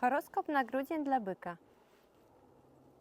Horoskop na grudzień dla byka.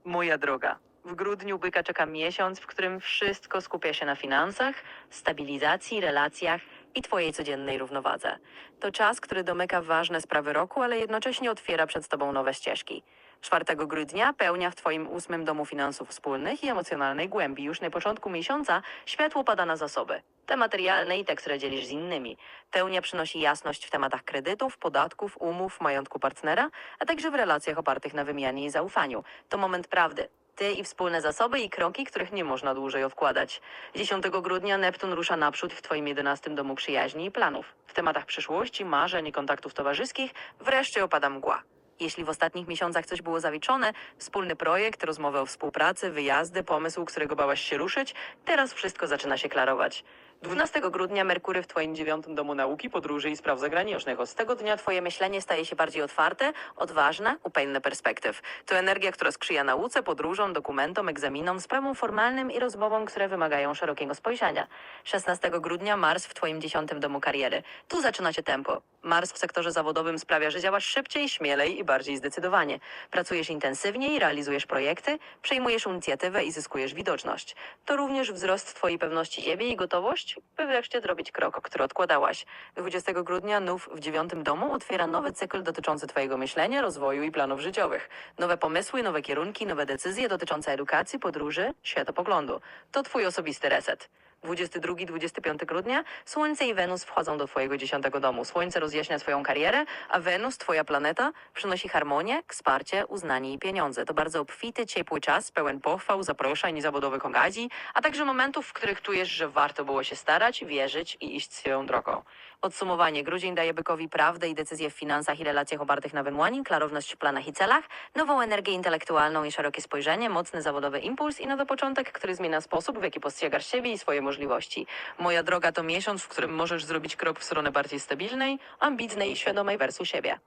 Moja droga, w grudniu byka czeka miesiąc, w którym wszystko skupia się na finansach, stabilizacji, relacjach i twojej codziennej równowadze. To czas, który domyka ważne sprawy roku, ale jednocześnie otwiera przed tobą nowe ścieżki. 4 grudnia pełnia w twoim ósmym domu finansów wspólnych i emocjonalnej głębi. Już na początku miesiąca światło pada na zasoby. Te materialne i te, które dzielisz z innymi. Pełnia przynosi jasność w tematach kredytów, podatków, umów, majątku partnera, a także w relacjach opartych na wymianie i zaufaniu. To moment prawdy. Ty i wspólne zasoby i kroki, których nie można dłużej odkładać. 10 grudnia Neptun rusza naprzód w Twoim 11 domu przyjaźni i planów. W tematach przyszłości, marzeń i kontaktów towarzyskich wreszcie opada mgła. Jeśli w ostatnich miesiącach coś było zawieczone, wspólny projekt, rozmowy o współpracy, wyjazdy, pomysł, którego bałaś się ruszyć, teraz wszystko zaczyna się klarować. 12 grudnia Merkury w Twoim dziewiątym domu nauki, podróży i spraw zagranicznych. Od tego dnia Twoje myślenie staje się bardziej otwarte, odważne, pełne perspektyw. To energia, która sprzyja nauce, podróżom, dokumentom, egzaminom, sprawom formalnym i rozmowom, które wymagają szerokiego spojrzenia. 16 grudnia Mars w Twoim dziesiątym domu kariery. Tu zaczyna się tempo. Mars w sektorze zawodowym sprawia, że działasz szybciej, śmielej i bardziej zdecydowanie. Pracujesz intensywniej, realizujesz projekty, przejmujesz inicjatywę i zyskujesz widoczność. To również wzrost Twojej pewności siebie i gotowość, by wreszcie zrobić krok, który odkładałaś. 20 grudnia Nów w dziewiątym domu otwiera nowy cykl dotyczący Twojego myślenia, rozwoju i planów życiowych. Nowe pomysły, nowe kierunki, nowe decyzje dotyczące edukacji, podróży, światopoglądu. To Twój osobisty reset. 22-25 grudnia Słońce i Wenus wchodzą do Twojego dziesiątego domu. Słońce rozjaśnia Twoją karierę, a Wenus, Twoja planeta, przynosi harmonię, wsparcie, uznanie i pieniądze. To bardzo obfity, ciepły czas, pełen pochwał, zaproszeń i zawodowych okazji, a także momentów, w których czujesz, że warto było się starać, wierzyć i iść swoją drogą. Podsumowanie. Grudzień daje bykowi prawdę i decyzje w finansach i relacjach opartych na wymłani, klarowność w planach i celach, nową energię intelektualną i szerokie spojrzenie, mocny zawodowy impuls i nowy początek, który zmienia sposób, w jaki postrzegasz siebie i swoje możliwości. Moja droga to miesiąc, w którym możesz zrobić krok w stronę bardziej stabilnej, ambitnej i świadomej wersji siebie.